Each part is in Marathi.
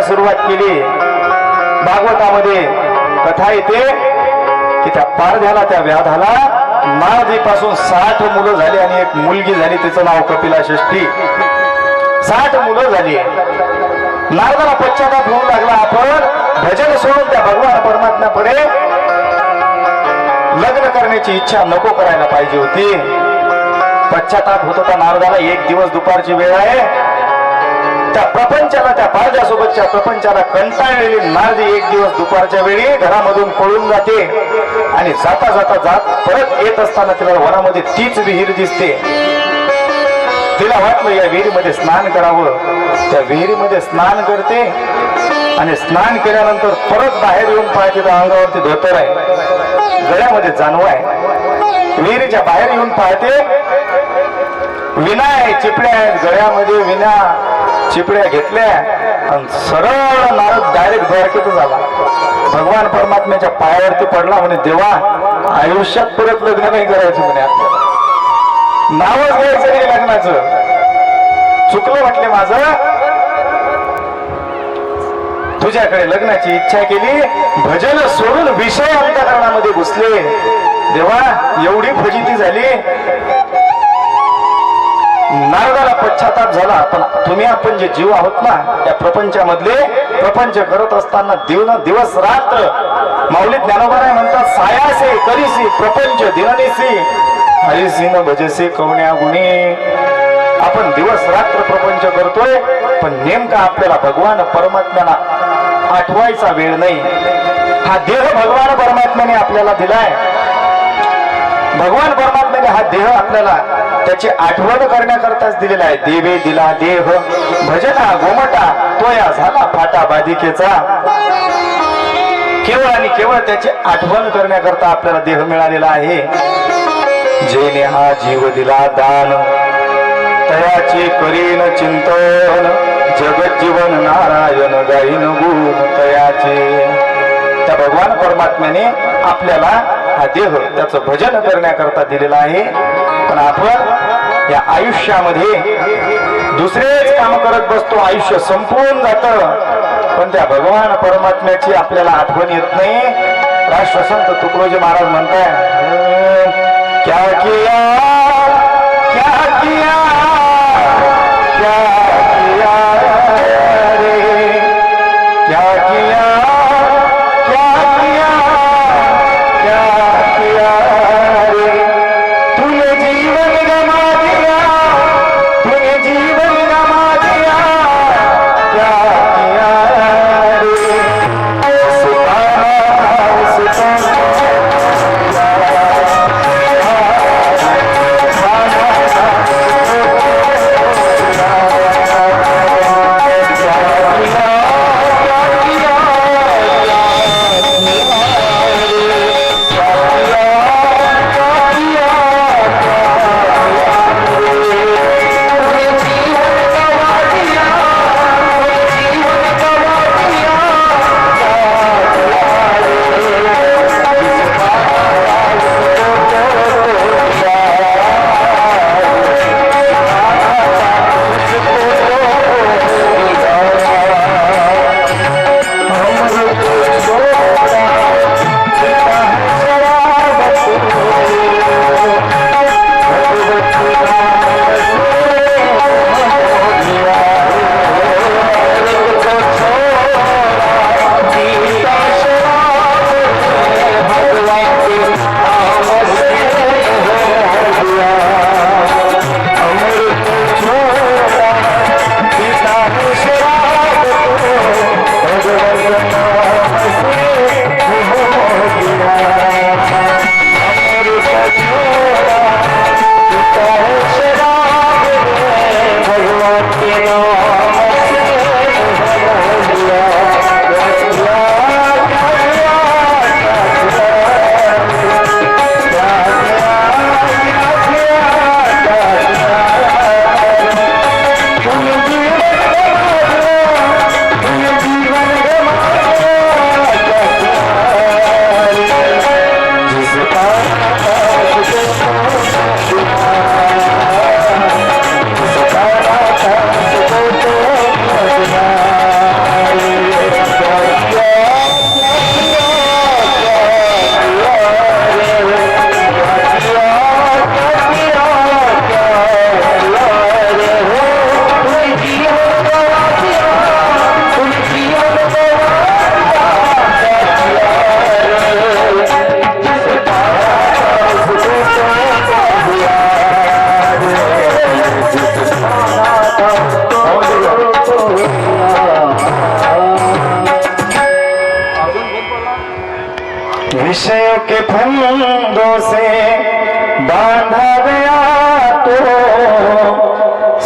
सुरुवात केली. भागवतामध्ये कथा येते की त्या पारध्याला त्या व्याधाला नारदीपासून साठ मुलं झाली आणि एक मुलगी झाली तिचं नाव कपिला षष्टी साठ मुलं झाली. नारदाला पश्चाताप होऊ लागला. आपण भजन सोडून त्या भगवान परमात्म्यापुढे लग्न करण्याची इच्छा नको करायला पाहिजे होती. पश्चाताप होत होता. नारदाला एक दिवस दुपारची वेळ आहे. त्या प्रपंचाला त्या बाळजासोबतच्या प्रपंचाला कंटाळलेली नारदी एक दिवस दुपारच्या वेळी घरामधून पळून जाते आणि जाता जाता जात परत येत असताना तिला वनामध्ये तीच विहीर दिसते. तिला वाटलं या विहिरीमध्ये स्नान करावं. त्या विहिरीमध्ये स्नान करते आणि स्नान केल्यानंतर परत बाहेर येऊन पाहते तर अंगावरती धोतर आहे. गळ्यामध्ये जानव आहे. विहिरीच्या बाहेर येऊन पाहते विना आहे चिपड्या आहेत गळ्यामध्ये विना चिपड्या घेतल्या आणि सरळ नारद डायरेक्ट द्वारकेतच आला भगवान परमात्म्याच्या पायावरती पडला म्हणे देवा आयुष्यात परत लग्न नाही करायचं म्हणे आपल्याला. नावच घ्यायचं नाही लग्नाचं. चुकलं म्हटले माझं. तुझ्याकडे लग्नाची इच्छा केली भजन सोडून विषय अंतकरणामध्ये घुसले. देवा एवढी फजिती झाली. नारदाला पश्चाताप झाला पण तुम्ही आपण जे जीव आहोत ना या प्रपंचामधले प्रपंच करत असताना दिवन दिवस रात्र माऊली ज्ञानोबाराय म्हणतात सायासे करीसी प्रपंच दिननिसी हरिसी न भजसे कवण्या गुणी. आपण दिवस रात्र प्रपंच करतोय पण नेमका आपल्याला भगवान परमात्म्याला आठवायचा वेळ नाही. हा देह भगवान परमात्म्याने आपल्याला दिलाय. भगवान परमात्म्याने हा देह आपल्याला त्याची आठवण करण्याकरताच दिलेला आहे. देवे दिला देह भजना गोमटा तो या झाला फाटा बाधिकेचा. केवळ आणि केवळ त्याची आठवण करण्याकरता आपल्याला देह मिळालेला आहे. जेने हा जीव दिला दान तयाचे करीन चिंतन जगत जीवन नारायण गाईन गुण तयाचे. त्या भगवान परमात्म्याने आपल्याला हा देह त्याचं भजन करण्याकरता दिलेला आहे. पण आपण या आयुष्यामध्ये दुसरेच काम करत बसतो. आयुष्य संपून जात. पण त्या भगवान परमात्म्याची आपल्याला आठवण येत नाही. राष्ट्रसंत तुकडोजी महाराज म्हणताय क्या किया क्या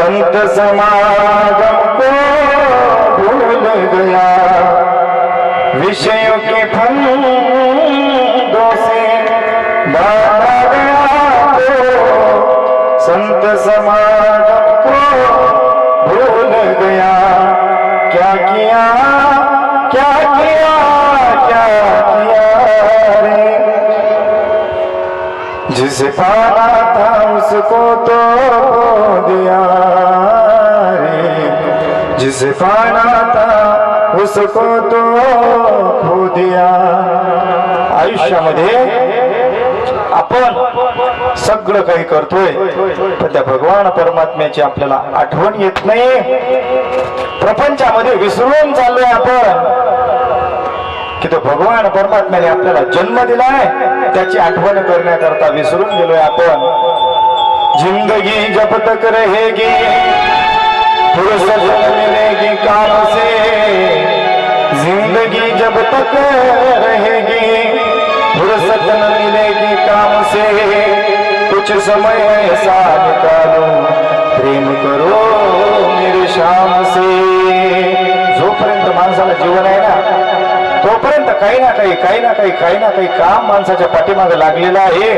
संत समागम को भूल गया। विषयों के फंदों से बाधा गया तो संत समागम को भूल गया। क्या किया क्या किया क्या किया रे? जिसे पाना था उसको तो जिसे पाना था उसको तो खो दिया। आयुष्यामध्ये आपण सगळं काही करतोय पण त्या भगवान परमात्म्याची आपल्याला आठवण येत नाही. प्रपंचामध्ये विसरून चाललोय आपण. की तो भगवान परमात्म्याने आपल्याला जन्म दिलाय त्याची आठवण करण्याकरता विसरून गेलोय आपण. जिंदगी जब तक रहेगी फुर्सत मिलेगी काम से। जिंदगी जब तक रहेगी फुर्सत न मिलेगी काम से। कुछ समय ऐसा निकालो प्रेम करो मेरे शाम से। जोपर्यंत माणसाला जीवन आहे ना तोपर्यंत काही ना काही काही ना काही काही ना काही काम माणसाच्या पाठीमागे लागलेलं आहे.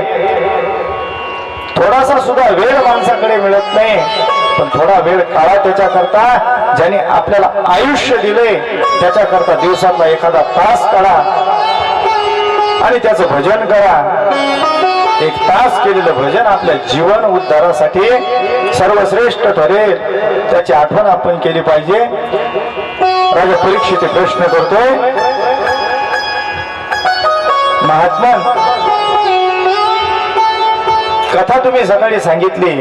थोडासा सुद्धा वेळ माणसाकडे मिळत नाही. पण थोडा वेळ काढा त्याच्याकरता ज्याने आपल्याला आयुष्य दिले त्याच्याकरता दिवसातला एखादा तास काढा. आणि त्याचं भजन करा. एक तास केलेलं भजन आपल्या जीवन उद्धारासाठी सर्वश्रेष्ठ ठरेल. त्याची आठवण आपण केली पाहिजे. राजा परीक्षेचे प्रश्न करतोय महात्मा कथा तुम्ही सकाळी सांगितली.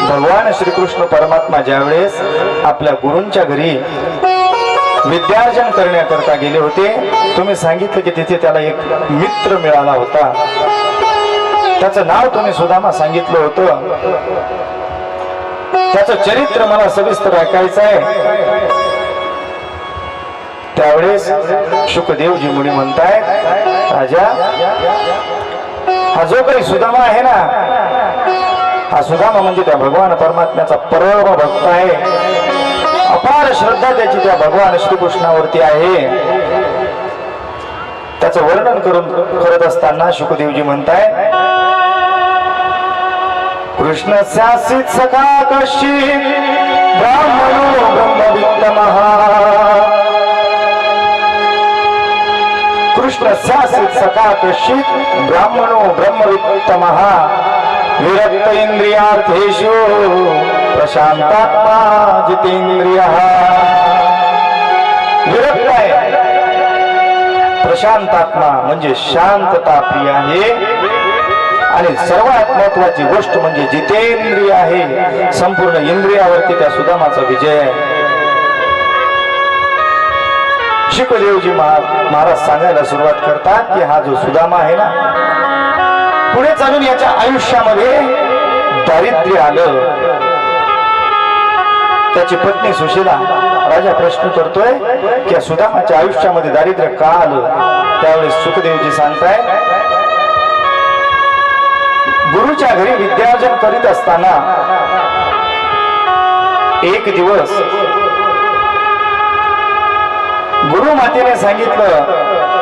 भगवान श्रीकृष्ण परमात्मा ज्यावेळेस आपल्या गुरूंच्या घरी विद्यार्जन करण्याकरता गेले होते तुम्ही सांगितलं की तिथे त्याला एक मित्र मिळाला होता. त्याचं नाव तुम्ही सुदामा सांगितलं होतं. त्याचं चरित्र मला सविस्तर ऐकायचं आहे. त्यावेळेस शुकदेवजी मुनी म्हणतायत राजा हा जो काही सुदामा आहे ना सुदामा म्हणजे त्या भगवान परमात्म्याचा परम भक्त आहे. अपार श्रद्धा त्याची त्या भगवान श्रीकृष्णावरती आहे. त्याचं वर्णन करून करत असताना शुकदेवजी म्हणताय कृष्ण शासित सखा कशी ब्राह्मणो ब्रह्मवित्त कृष्ण शासित सखा कशी ब्राह्मणो ब्रह्मवित्त महा. विरक्त इंद्रियार्थेषु प्रशांतात्मा जितेंद्रिय। विरक्त आहे प्रशांतात्मा म्हणजे शांतता प्रिय आहे. आणि सर्वात महत्वाची गोष्ट म्हणजे जितेंद्रिय आहे. संपूर्ण इंद्रियावरती त्या सुदामाचा विजय आहे. शिकदेवजी महाराज सांगायला सुरुवात करतात की हा जो सुदामा आहे ना पुढे चालून याच्या आयुष्यामध्ये दारिद्र्य आलं. त्याची पत्नी सुशीला राजा प्रश्न करतोय की सुदामाच्या आयुष्यामध्ये दारिद्र्य का आलं? त्यावेळेस सुखदेवजी सांगताय गुरुच्या घरी विद्यार्जन करीत असताना एक दिवस गुरु मातेने सांगितलं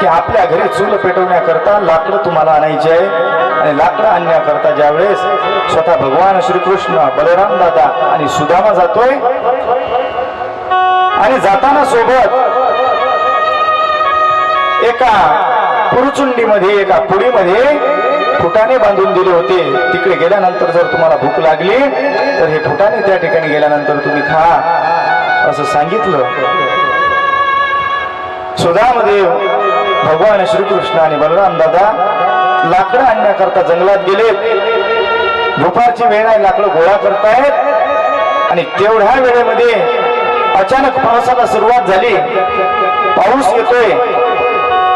की आपल्या घरी चूल पेटवण्याकरता लाकडं तुम्हाला आणायची आहे आणि लाकडं आणण्याकरता ज्यावेळेस स्वतः भगवान श्रीकृष्ण बलराम दादा आणि सुदामा जातोय आणि जाताना सोबत एका पुरुचुंडीमध्ये एका पुडीमध्ये फुटाने बांधून दिले होते. तिकडे गेल्यानंतर जर तुम्हाला भूक लागली तर हे फुटाने त्या ठिकाणी गेल्यानंतर तुम्ही खा. असं सांगितलं. सुदामदेव भगवान श्रीकृष्ण आणि बलराम दादा लाकडं आणण्याकरता जंगलात गेले. दुपारची वेळ आहे लाकडं गोळा करतायत. आणि तेवढ्या वेळेमध्ये अचानक पावसाला सुरुवात झाली. पाऊस येतोय.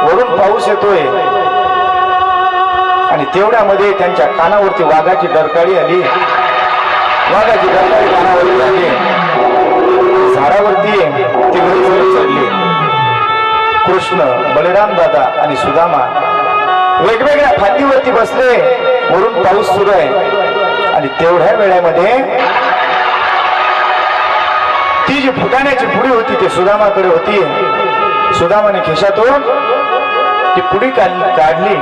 वरून पाऊस येतोय. आणि तेवढ्यामध्ये त्यांच्या कानावरती वाघाची डरकाळी आली. वाघाची डरकाळी कानावरती आली. झाडावरती ती घरी चढली कृष्ण बलिराम दादा आणि सुदामा वेगवेगळ्या फांदीवरती बसले वरून पाऊस सुरू आहे. आणि तेवढ्या वेळेमध्ये ती जी फुटाण्याची पुडी होती ती सुदामाकडे होती. सुदामाने खिशातून ती पुडी काढली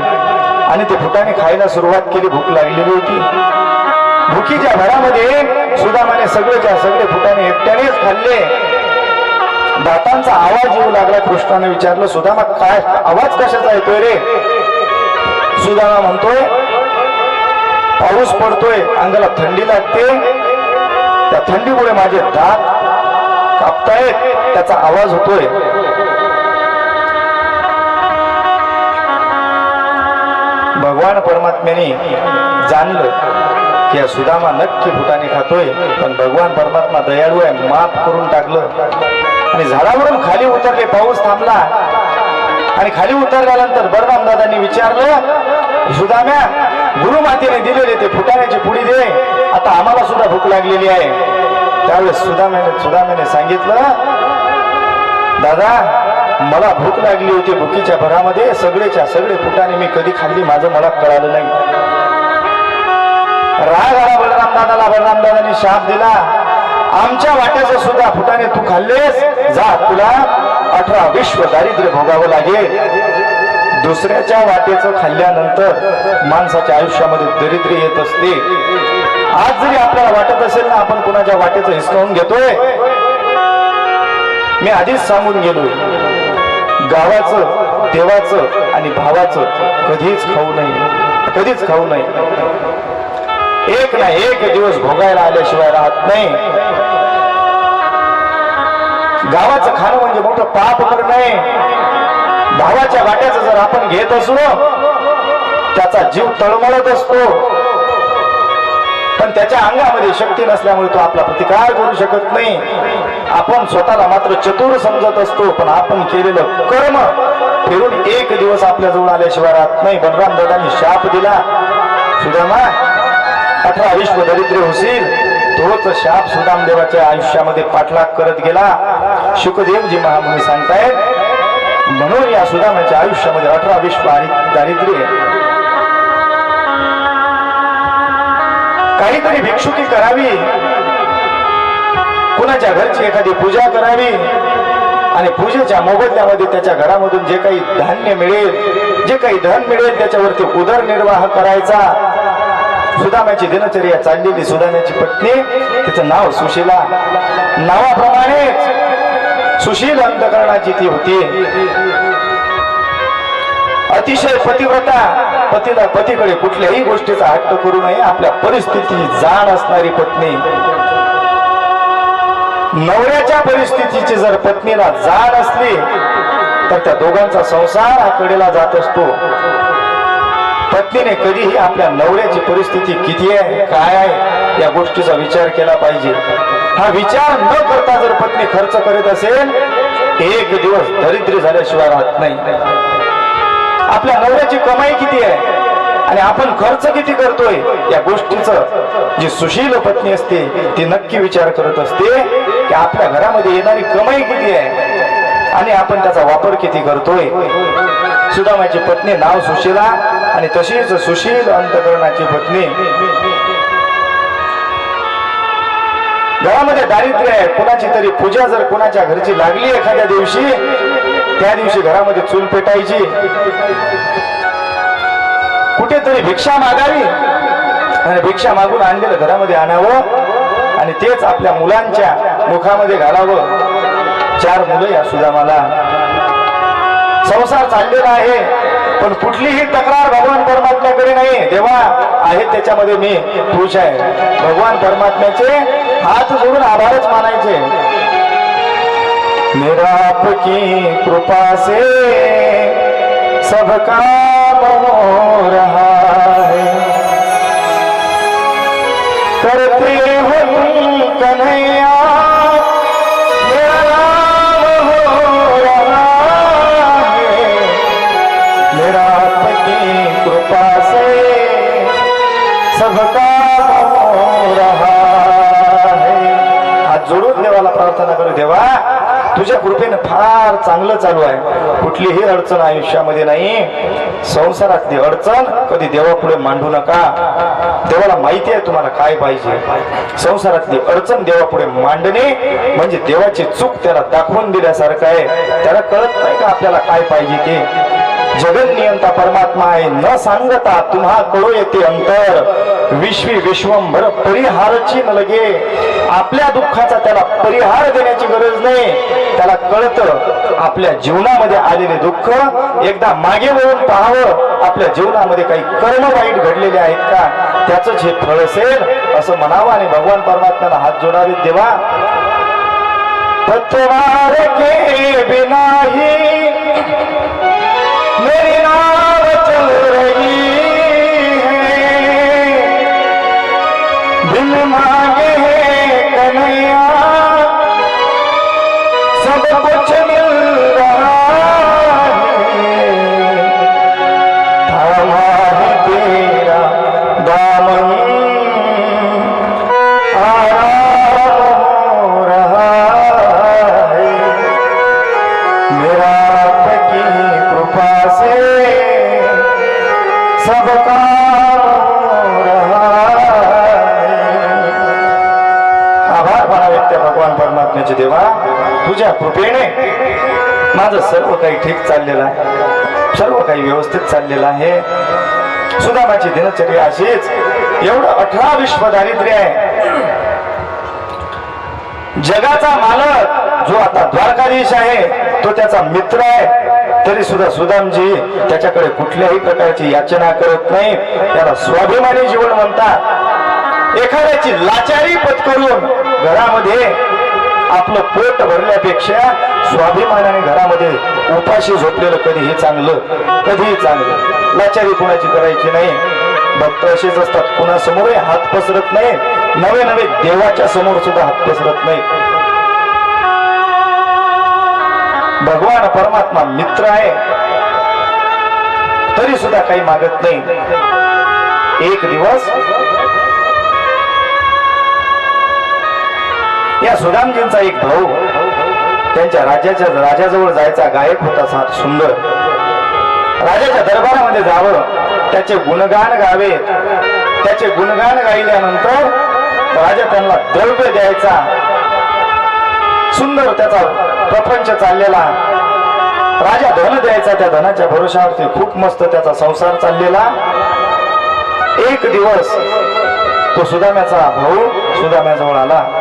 आणि ते फुटाने खायला सुरुवात केली. भूक लागलेली होती. भुकीच्या भरामध्ये सुदामाने सगळेच्या सगळे फुटाने एकट्यानेच खाल्ले. दातांचा आवाज येऊ लागला कृष्णाने विचारलं सुदामा काय? आवाज कशाचा येतोय रे? सुदामा म्हणतोय पाऊस पडतोय अंगाला थंडी लागते. त्या थंडीमुळे माझे दात कापतायत त्याचा आवाज होतोय. भगवान परमात्म्याने जाणलं की या सुदामा नक्की फुटाने खातोय पण भगवान परमात्मा दयाळू आहे माफ करून टाकलं. आणि झाडावरून खाली उतरले पाऊस थांबला. आणि खाली उतरल्यानंतर बलराम दादांनी विचारलं सुदाम्या गुरुमातेने दिलेले ते फुटाण्याची पुडी दे. आता आम्हाला सुद्धा भूक लागलेली आहे. त्यावेळेस सुदाम्याने सुदाम्याने सांगितलं दादा मला भूक लागली होती भुकीच्या भरामध्ये. सगळेच्या सगळे फुटाने मी कधी खाल्ली माझं मला कळालं नाही. राग आला बलराम दादाला. बलराम दादाने शाप दिला. आमच्या वाट्याचं सुद्धा फुटाने तू खाल्लेस. जा तुला अठरा विश्व दारिद्र्य भोगावं लागेल. दुसऱ्याच्या वाटेचं खाल्ल्यानंतर माणसाच्या आयुष्यामध्ये दरिद्र्य येत असते. आज जरी आपल्याला वाटत असेल ना आपण कोणाच्या वाटेचं हिसकावून घेतोय? मी आधीच सांगून गेलोय गावाचं देवाचं आणि भावाचं कधीच खाऊ नये. कधीच खाऊ नये. एक ना एक दिवस भोगायला आल्याशिवाय राहत नाही. गावाचं खाणं म्हणजे मोठं पाप करणं आहे. भावाच्या वाट्याचं जर आपण घेत असलो त्याचा जीव तळमळत असतो. पण त्याच्या अंगामध्ये शक्ती नसल्यामुळे तो आपला प्रतिकार करू शकत नाही. आपण स्वतःला मात्र चतुर समजत असतो पण आपण केलेलं कर्म फिरून एक दिवस आपल्या जवळ आल्याशिवाय राहत नाही. बलराम दादांनी शाप दिला. सुदामा अठरा विश्व दरिद्र होशील तोच शाप सुदामदेवाच्या आयुष्यामध्ये पाठलाग करत गेला. शुकदेवजी महामुनी सांगतायत म्हणून या सुदामाच्या आयुष्यामध्ये अठरा विश्व आणि दारिद्र्य काहीतरी भिक्षुकी करावी. कुणाच्या घरची एखादी पूजा करावी. आणि पूजेच्या मोबदल्यामध्ये त्याच्या घरामधून जे काही धान्य मिळेल जे काही धन मिळेल त्याच्यावरती उदरनिर्वाह करायचा. सुदामाची दिनचर्या चाललेली सुदामाची पत्नी तिचं नाव सुशीला. नावाप्रमाणे सुशील अंतकरणाची ती होती. अतिशय पतिव्रता पतीला पतीकडे कुठल्याही गोष्टीचा हट्ट करू नये आपल्या परिस्थिती जाण असणारी पत्नी. नवऱ्याच्या परिस्थितीची जर पत्नीला जाण असली तर त्या दोघांचा संसार हा कडेला जात असतो. पत्नीने कधीही आपल्या नवऱ्याची परिस्थिती किती आहे काय आहे या गोष्टीचा विचार केला पाहिजे. हा विचार न करता जर पत्नी खर्च करत असेल एक दिवस दरिद्री झाल्याशिवाय राहत नाही. आपल्या नवऱ्याची कमाई किती आहे आणि आपण खर्च किती करतोय या गोष्टीचं जी सुशील पत्नी असते ती नक्की विचार करत असते की आपल्या घरामध्ये येणारी कमाई किती आहे आणि आपण त्याचा वापर किती करतोय. सुदामाची पत्नी नाव सुशीला आणि तशीच सुशील अंतकरणाची पत्नी. घरामध्ये दारिद्र्य आहे. कुणाची तरी पूजा जर कुणाच्या घरची लागली एखाद्या दिवशी त्या दिवशी घरामध्ये चूल पेटायची. कुठेतरी भिक्षा मागावी आणि भिक्षा मागून आणलेलं घरामध्ये आणावं आणि तेच आपल्या मुलांच्या मुखामध्ये घालावं. चार मुलं या सुदामाला. संसार चाललेला आहे. पण कुठलीही तक्रार भगवान परमात्म्याकडे नाही. देवा आहे त्याच्यामध्ये मी खुश आहे. भगवान परमात्म्याचे हात जोडून आभारच मानायचे. मेरा आपकी कृपा से सबका हो रहा है करते हो कन्हैया तुझ्या तुझ्या कृपेने फार चांगलं चालू आहे. कुठलीही अडचण आयुष्यामध्ये नाही. संसारातली अडचण कधी देवापुढे मांडू नका. देवाला माहिती आहे तुम्हाला काय पाहिजे. संसारातली अडचण देवापुढे मांडणे म्हणजे देवाची चूक त्याला दाखवून दिल्यासारखं आहे. त्याला कळत नाही का आपल्याला काय पाहिजे ते? जगन नियंता परमात्मा आहे. न सांगता तुम्हा कळू येते अंतर. विश्वी विश्वंभर परिहारची न लगे. आपल्या दुःखाचा त्याला परिहार देण्याची गरज नाही. त्याला कळतं आपल्या जीवनामध्ये आलेले दुःख. एकदा मागे वळून पाहावं आपल्या जीवनामध्ये काही कर्म वाईट घडलेले आहेत का? त्याचंच हे फळ असेल असं म्हणावं आणि भगवान परमात्म्याला हात जोडावे देवा. पतवार के परमात्म्याचे देवा तुझ्या कृपेने माझं सर्व काही ठीक चाललेलं आहे. सर्व काही व्यवस्थित चाललेलं आहे. सुदामाची दिनचर्या अशीच एवढं अठरा विश्व दारिद्र्य आहे. जगाचा मालक जो आता द्वारकाधीश आहे तो त्याचा मित्र आहे. तरी सुद्धा सुदामजी त्याच्याकडे कुठल्याही प्रकारची याचना करत नाही. त्याला स्वाभिमानी जीवन म्हणतात. एखाद्याची लाचारी पत्करून घरामध्ये आपलं पोट भरल्यापेक्षा स्वाभिमानाने घरामध्ये उपाशी झोपलेलं कधीही चांगलं कधीही चांगलं. लाचारी कोणाची करायची नाही. भक्त असेच असतात. कुणासमोरही हात पसरत नाही. नवे नवे देवाच्या समोर सुद्धा हात पसरत नाही. भगवान परमात्मा मित्र आहे. तरी सुद्धा काही मागत नाही. एक दिवस या सुदामजींचा एक भाऊ त्यांच्या राज्याच्या राजाजवळ जायचा गायक होता सात सुंदर. राजाच्या दरबारामध्ये जावं त्याचे गुणगान गावे. त्याचे गुणगान गायल्यानंतर राजा त्यांना द्रव्य द्यायचा. सुंदर त्याचा प्रपंच चाललेला. राजा धन द्यायचा त्या धनाच्या भरोशावरती खूप मस्त त्याचा संसार चाललेला. एक दिवस तो सुदाम्याचा भाऊ सुदाम्याजवळ आला.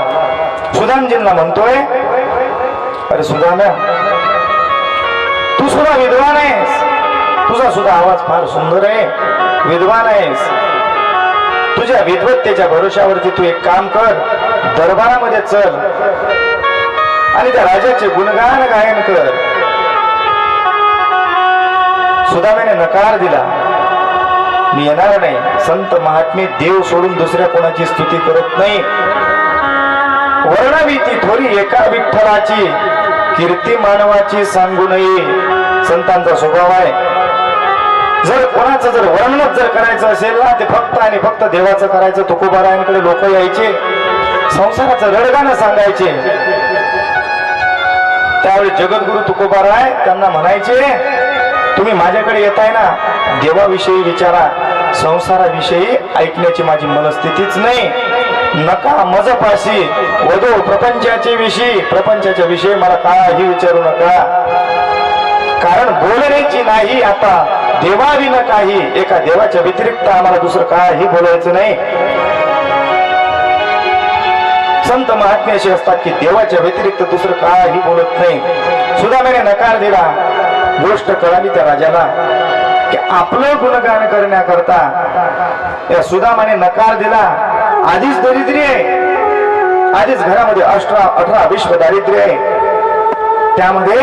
सुदामजींना म्हणतोय अरे सुदाम तू सुद्धा विद्वान आहेस. तुझा सुद्धा आवाज फार सुंदर आहे. विद्वान आहेस. तुझ्या विद्वत्तेच्या भरोशावरती तू एक काम कर. दरबारामध्ये चल आणि त्या राजाचे गुणगान गायन कर. सुदाम्याने नकार दिला. मी येणार नाही. संत महात्मे देव सोडून दुसऱ्या कोणाची स्तुती करत नाही. वर्णावी ती थोरी एका विठ्ठलाची कीर्ती मानवाची सांगू नये. संतांचा स्वभाव आहे. जर कोणाचं जर वर्णनच जर करायचं असेल ना ते फक्त आणि फक्त देवाचं करायचं तुकोबारायांकडे लोक यायचे संसाराचं रडगाणं सांगायचे. त्यावेळी जगद्गुरु तुकोबाराय त्यांना म्हणायचे तुम्ही माझ्याकडे येताय ना देवाविषयी विचारा. संसाराविषयी ऐकण्याची माझी मनस्थितीच नाही. नका मजपाशी. वधू प्रपंचाचे विषयी प्रपंचाच्या विषयी मला काही विचारू नका. कारण बोलण्याची नाही आता देवाविन काही. एका देवाच्या व्यतिरिक्त आम्हाला दुसरं काही बोलायचं नाही. संत महात्मे असे असतात की देवाच्या व्यतिरिक्त दुसरं काही बोलत नाही. सुदामेने नकार दिला. गोष्ट कळाली त्या राजाला की आपलं गुणगान करण्याकरता या सुदामाने नकार दिला. आधीच दरिद्री आहे आधीच घरामध्ये अठरा अठरा विश्व दारिद्र्य आहे त्यामध्ये